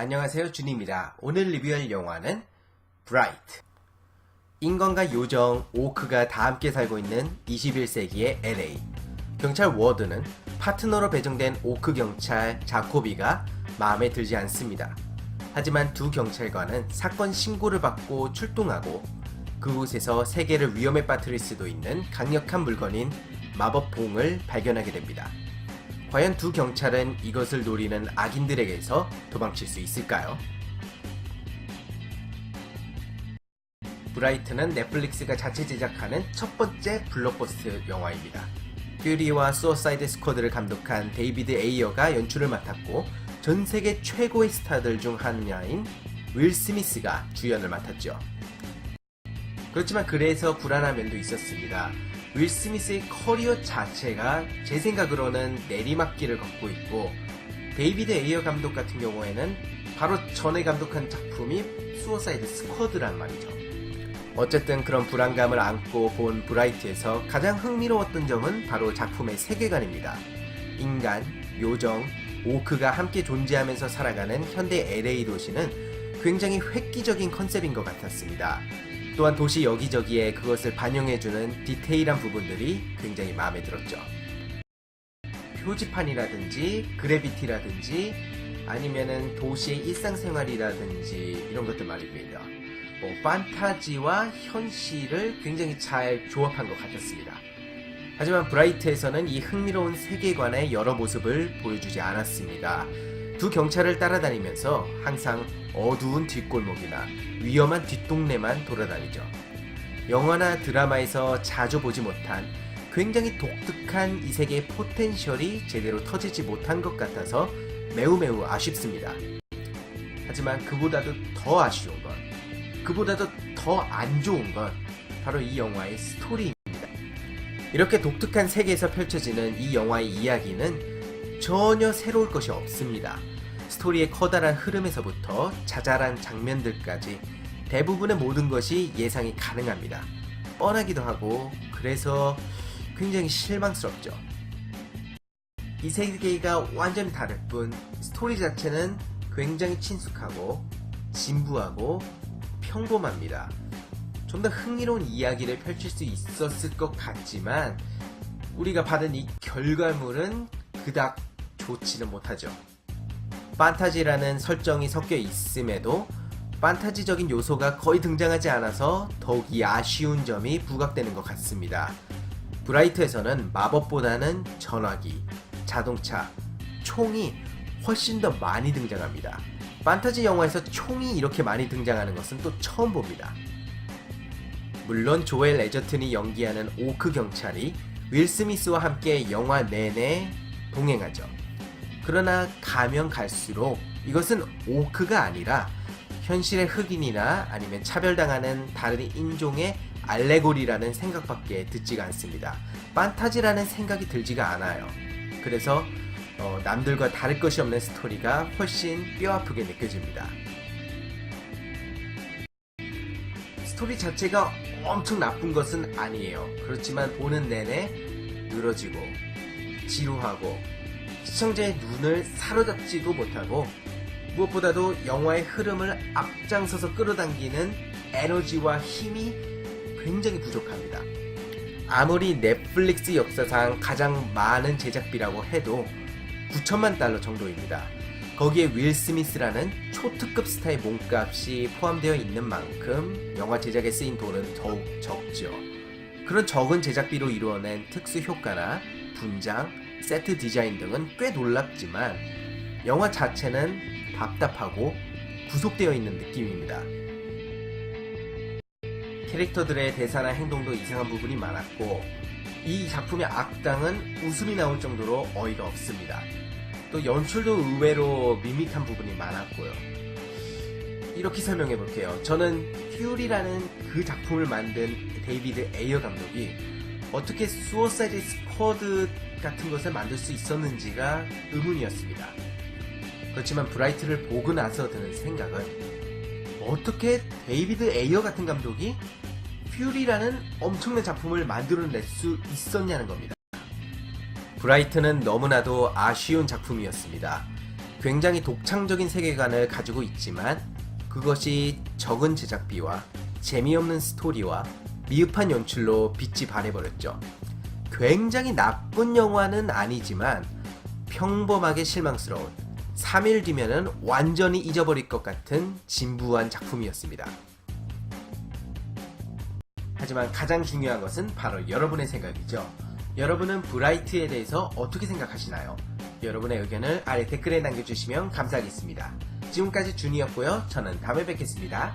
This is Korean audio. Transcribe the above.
안녕하세요 준입니다. 오늘 리뷰할 영화는 브라이트. 인간과 요정 오크가 다 함께 살고 있는 21세기의 LA. 경찰 워드는 파트너로 배정된 오크 경찰 자코비가 마음에 들지 않습니다. 하지만 두 경찰관은 사건 신고를 받고 출동하고 그곳에서 세계를 위험에 빠뜨릴 수도 있는 강력한 물건인 마법 봉을 발견하게 됩니다. 과연 두 경찰은 이것을 노리는 악인들에게서 도망칠 수 있을까요? 브라이트는 넷플릭스가 자체 제작하는 첫 번째 블록버스터 영화입니다. 퓨리와 수어사이드 스쿼드를 감독한 데이비드 에이어가 연출을 맡았고 전 세계 최고의 스타들 중 하나인 윌 스미스가 주연을 맡았죠. 그렇지만 그래서 불안한 면도 있었습니다. 윌 스미스의 커리어 자체가 제 생각으로는 내리막길을 걷고 있고 데이비드 에이어 감독 같은 경우에는 바로 전에 감독한 작품이 수어사이드 스쿼드란 말이죠. 어쨌든 그런 불안감을 안고 본 브라이트에서 가장 흥미로웠던 점은 바로 작품의 세계관입니다. 인간, 요정, 오크가 함께 존재하면서 살아가는 현대 LA 도시는 굉장히 획기적인 컨셉인 것 같았습니다. 또한 도시 여기저기에 그것을 반영해주는 디테일한 부분들이 굉장히 마음에 들었죠. 표지판이라든지 그래비티라든지 아니면은 도시의 일상생활이라든지 이런 것들 말입니다. 뭐 판타지와 현실을 굉장히 잘 조합한 것 같았습니다. 하지만 브라이트에서는 이 흥미로운 세계관의 여러 모습을 보여주지 않았습니다. 두 경찰을 따라다니면서 항상 어두운 뒷골목이나 위험한 뒷동네만 돌아다니죠. 영화나 드라마에서 자주 보지 못한 굉장히 독특한 이 세계의 포텐셜이 제대로 터지지 못한 것 같아서 매우 매우 아쉽습니다. 하지만 그보다도 더 아쉬운 건, 그보다도 더 안 좋은 건 바로 이 영화의 스토리입니다. 이렇게 독특한 세계에서 펼쳐지는 이 영화의 이야기는 전혀 새로울 것이 없습니다. 스토리의 커다란 흐름에서부터 자잘한 장면들까지 대부분의 모든 것이 예상이 가능합니다. 뻔하기도 하고 그래서 굉장히 실망스럽죠. 이 세계가 완전히 다를 뿐 스토리 자체는 굉장히 친숙하고 진부하고 평범합니다. 좀 더 흥미로운 이야기를 펼칠 수 있었을 것 같지만 우리가 받은 이 결과물은 그닥 좋지는 못하죠. 판타지라는 설정이 섞여 있음에도 판타지적인 요소가 거의 등장하지 않아서 더욱이 아쉬운 점이 부각되는 것 같습니다. 브라이트에서는 마법보다는 전화기, 자동차, 총이 훨씬 더 많이 등장합니다. 판타지 영화에서 총이 이렇게 많이 등장하는 것은 또 처음 봅니다. 물론 조엘 에저튼이 연기하는 오크 경찰이 윌 스미스와 함께 영화 내내 동행하죠. 그러나 가면 갈수록 이것은 오크가 아니라 현실의 흑인이나 아니면 차별당하는 다른 인종의 알레고리라는 생각밖에 듣지가 않습니다. 판타지라는 생각이 들지가 않아요. 그래서 어, 남들과 다를 것이 없는 스토리가 훨씬 뼈아프게 느껴집니다. 스토리 자체가 엄청 나쁜 것은 아니에요. 그렇지만 보는 내내 늘어지고 지루하고 시청자의 눈을 사로잡지도 못하고 무엇보다도 영화의 흐름을 앞장서서 끌어당기는 에너지와 힘이 굉장히 부족합니다. 아무리 넷플릭스 역사상 가장 많은 제작비라고 해도 9천만 달러 정도입니다. 거기에 윌 스미스라는 초특급 스타의 몸값이 포함되어 있는 만큼 영화 제작에 쓰인 돈은 더욱 적죠. 그런 적은 제작비로 이루어낸 특수 효과나 분장, 세트 디자인 등은 꽤 놀랍지만 영화 자체는 답답하고 구속되어 있는 느낌입니다. 캐릭터들의 대사나 행동도 이상한 부분이 많았고 이 작품의 악당은 웃음이 나올 정도로 어이가 없습니다. 또 연출도 의외로 밋밋한 부분이 많았고요. 이렇게 설명해 볼게요. 저는 퓨리라는 그 작품을 만든 데이비드 에이어 감독이 어떻게 수어사이드 스쿼드 같은 것을 만들 수 있었는지가 의문이었습니다. 그렇지만 브라이트를 보고 나서 드는 생각은 어떻게 데이비드 에이어 같은 감독이 퓨리라는 엄청난 작품을 만들어낼 수 있었냐는 겁니다. 브라이트는 너무나도 아쉬운 작품이었습니다. 굉장히 독창적인 세계관을 가지고 있지만 그것이 적은 제작비와 재미없는 스토리와 미흡한 연출로 빛이 발해버렸죠. 굉장히 나쁜 영화는 아니지만 평범하게 실망스러운 3일 뒤면은 완전히 잊어버릴 것 같은 진부한 작품이었습니다. 하지만 가장 중요한 것은 바로 여러분의 생각이죠. 여러분은 브라이트에 대해서 어떻게 생각하시나요? 여러분의 의견을 아래 댓글에 남겨주시면 감사하겠습니다. 지금까지 준이었고요. 저는 다음에 뵙겠습니다.